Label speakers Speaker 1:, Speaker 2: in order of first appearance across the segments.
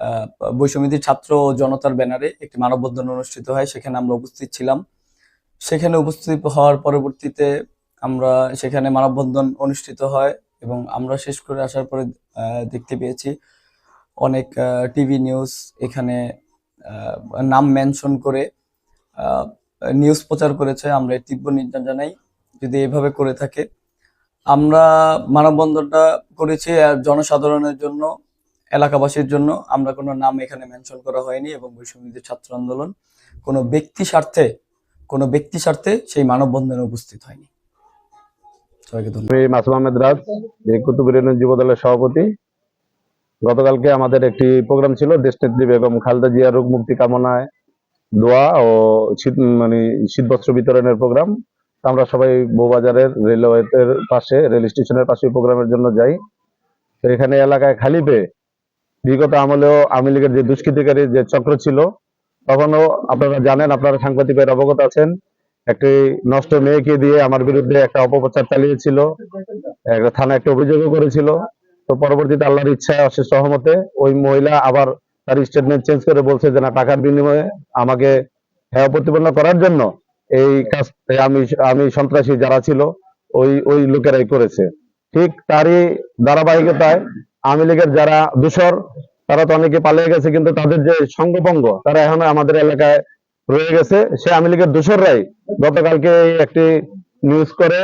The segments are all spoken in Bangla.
Speaker 1: আহ, ছাত্র জনতার ব্যানারে একটি মানববন্ধন অনুষ্ঠিত হয় সেখানে আমরা উপস্থিত ছিলাম। সেখানে উপস্থিত হওয়ার পরবর্তীতে আমরা সেখানে মানববন্ধন অনুষ্ঠিত হয় এবং আমরা শেষ করে আসার পরে দেখতে পেয়েছি অনেক টিভি নিউজ এখানে নাম মেনশন করে নিউজ প্রচার করেছে। আমরা তীব্র নিন্দা জানাই যদি এভাবে করে থাকে। আমরা মানববন্ধনটা করেছি জনসাধারণের জন্য এলাকাবাসীর জন্য আমরা কোনো নাম এখানে মেনশন করা হয়নি এবং বৈষম্যবিধি ছাত্র আন্দোলন কোনো ব্যক্তি স্বার্থে, কোনো ব্যক্তি স্বার্থে সেই মানববন্ধনে উপস্থিত হয়নি।
Speaker 2: মাসুম আহমেদ রাজ সভাপতি। গতকালকে আমাদের একটি প্রোগ্রাম ছিল রোগ মুক্তি কামনায় দোয়া ও শীত মানে শীতবস্ত্র বিতরণের প্রোগ্রাম। আমরা সবাই বউবাজারের রেলওয়ের পাশে, রেল স্টেশনের পাশে প্রোগ্রামের জন্য যাই। এখানে এলাকায় খালি পেয়ে বিগত আমলেও আওয়ামী লীগের যে দুষ্কৃতিকারী যে চক্র ছিল, তখনও আপনারা জানেন, আপনারা সাংবাদিকের অবগত আছেন, একটি নষ্ট মেয়েকে দিয়ে আমার বিরুদ্ধে একটা অপপ্রচার চালিয়েছিল একটা থানা একটা অভিযোগও করেছিল। তো পরবর্তীতে আল্লাহর ইচ্ছায় অশেষ সহমতে ওই মহিলা আবার তার স্টেটমেন্ট চেঞ্জ করে বলছে যে, না, টাকার বিনিময়ে আমাকে হেয় প্রতিপন্ন করার জন্য এই কাজ, আমি আমি সন্ত্রাসী যারা ছিল, ওই ওই লোকেরাই করেছে। ঠিক তারই ধারাবাহিকতায় আওয়ামী লীগের যারা দূষর, তারা তো অনেকে পালিয়ে গেছে, কিন্তু তাদের যে সঙ্গপঙ্গ তারা এখনও আমাদের এলাকায় রয়ে গেছে। সে আওয়ামী লীগের দূষররাই গতকালকে একটি নিউজ করে,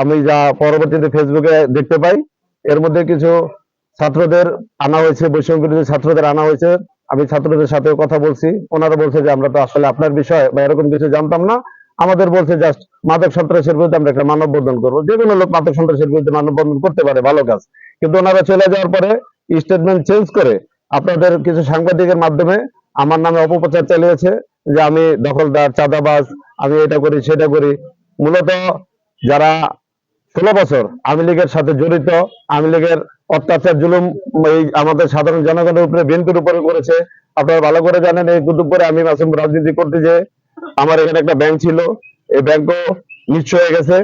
Speaker 2: আমি যা পরবর্তীতে ফেসবুকে দেখতে পাই, এর মধ্যে কিছু ছাত্রদের আনা হয়েছে বৈষম্য ছাত্রদের আনা হয়েছে। আমি ছাত্রদের সাথেও কথা বলছি। ওনারা বলছে যে, আমরা তো আসলে আপনার বিষয় বা এরকম কিছু জানতাম না। আমাদের বলছে জাস্ট মাদক সন্ত্রাসের বিরুদ্ধে আমরা একটা মানববন্ধন করব। যে কোনো লোক মাদক সন্ত্রাসের বিরুদ্ধে মানববন্ধন করতে পারে, ভালো কাজ। কিন্তু ওনারা চলে যাওয়ার পরে স্টেটমেন্ট চেঞ্জ করে আপনাদের কিছু সাংবাদিকের মাধ্যমে আমার নামে অপপ্রচার চালিয়েছে যে আমি দখলদার, চাঁদাবাজ, আমি এটা করি, সেটা করি। মূলত যারা ষোলো বছর আওয়ামী লীগের সাথে জড়িত, আওয়ামী লীগের অত্যাচার, জুলুম এই আমাদের সাধারণ জনগণের উপরে বিএনপির উপরে করেছে। আপনারা ভালো করে জানেন, এই করে আমি মাসুম রাজনীতি করতে যে আমার এখানে একটা ব্যাংক ছিল। এই ব্যাংকও নিঃস্ব হয়ে গেছে।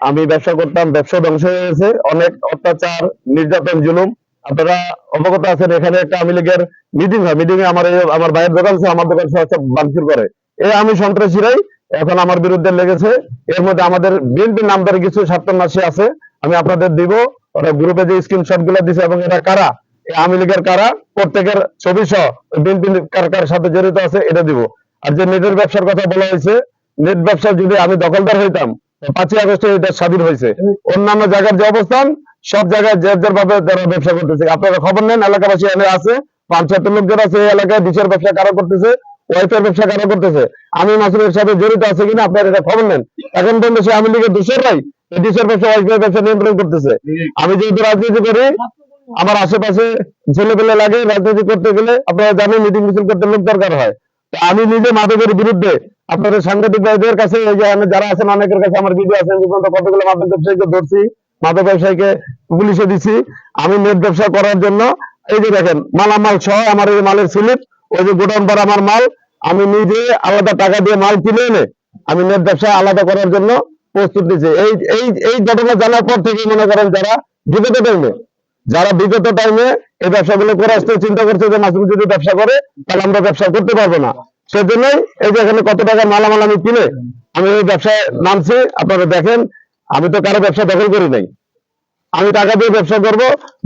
Speaker 2: আমি ব্যবসা করতাম, ব্যবসা ধ্বংস হয়ে গেছে। অনেক অত্যাচার, নির্যাতন, জুলুম। আপনারা অবগত আছেন, এখানে একটা আওয়ামী লীগের মিটিং হয়। মিটিং এ আমার আমার ভাইয়ের দোকান আমার দোকান সব ভাঙচুর করে। এই আমি সন্ত্রাসীরাই, এখন আমার বিরুদ্ধে লেগেছে। এর মধ্যে আমাদের বিএনপি নামদারি কিছু ছাত্রনাশী আছে, আমি আপনাদের দিব। ওরা গ্রুপে যে স্ক্রিনশটগুলো দিছে, এবং এরা কারা? আওয়ামী লীগের কারা? প্রত্যেকের ছবি সহ বিএনপি কার সাথে জড়িত আছে, এটা দিব। আর যে নেটের ব্যবসার কথা বলা হয়েছে, নেট ব্যবসা যদি আমি দখলদার হইতাম পাঁচই আগস্টে এটা স্বাধীন হয়েছে। অন্যান্য জায়গার যে অবস্থান সব জায়গায় যে যার ভাবে তারা ব্যবসা করতেছে। আপনারা খবর নেন এলাকাবাসী এখানে আছে। পাঁচ পঞ্চায়েতের লোকজন আছে এই এলাকায় ডিসের ব্যবসা কারা করতেছে ওয়াইফের ব্যবসা কারা করতেছে আমি মাসুমের সাথে জড়িত আছে কিনা আপনারা এটা খবর নেন। এখন পর্যন্ত সে আওয়ামী লীগের দোষররাই এই ডিসের ব্যবসা ওয়াইফের ব্যবসা নিয়ন্ত্রণ করতেছে। আমি যেহেতু রাজনীতি করি আমার আশেপাশে ছেলে পেলে লাগে রাজনীতি করতে গেলে আপনারা জানেন মিটিং মিছিল করতে লোক দরকার হয়। আমি নিজে মাদকের বিরুদ্ধে আপনাদের সাংবাদিক ভাইদের কাছে যারা আছেন, অনেকের কাছে আমার ভিডিও আছে কতগুলো মাদক ব্যবসায়ীকে ধরছি, মাদক ব্যবসায়ীকে পুলিশে দিছি, আমি নেট ব্যবসা করার জন্য, এই যে দেখেন, মালামাল সহ আমার এই মালের স্লিপ, ওই যে গোডাউন পর আমার মাল, আমি নিজে আলাদা টাকা দিয়ে মাল কিনে এনে আমি নেট ব্যবসা আলাদা করার জন্য প্রস্তুত দিচ্ছি এই এই এই ঘটনা জানার পর থেকে মনে করেন যারা বিগত টাইমে যারা বিগত টাইমে এই ব্যবসাগুলো করে আসতে চিন্তা করছে যে মাসুম যদি ব্যবসা করে, তাহলে আমরা ব্যবসা করতে পারব না। সেজন্যই এই যে এখানে কত টাকা মালামাল আমি কিনে, আমি এই ব্যবসায় নামছি, আপনারা দেখেন, আমি তো কারও ব্যবসা দখল করি নাই। আমি টাকা দিয়ে ব্যবসা করব,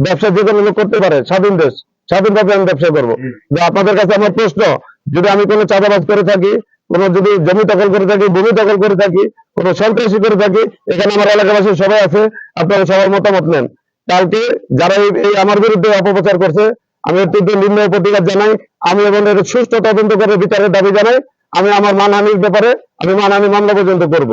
Speaker 2: ব্যবসা যে কোনো করতে পারে, স্বাধীন দেশ, স্বাধীনভাবে আমি ব্যবসা করব। আপনাদের কাছে আমার প্রশ্ন, যদি আমি কোনো চাঁদাবাজ করে থাকি, কোনো যদি জমি দখল করে থাকি, ভূমি দখল করে থাকি, কোনো সন্ত্রাসী করে থাকি, এখানে আমার এলাকাবাসী সবাই আছে, আপনারা সবার মতামত নেন। কালকে যারা এই আমার বিরুদ্ধে অপপ্রচার করছে, আমি নির্ণয় প্রতিবাদ জানাই। আমি এবং এর সুস্থ তদন্ত করে বিচারের দাবি জানাই। আমি আমার মানহানির ব্যাপারে আমি মানহানি মামলা পর্যন্ত করব।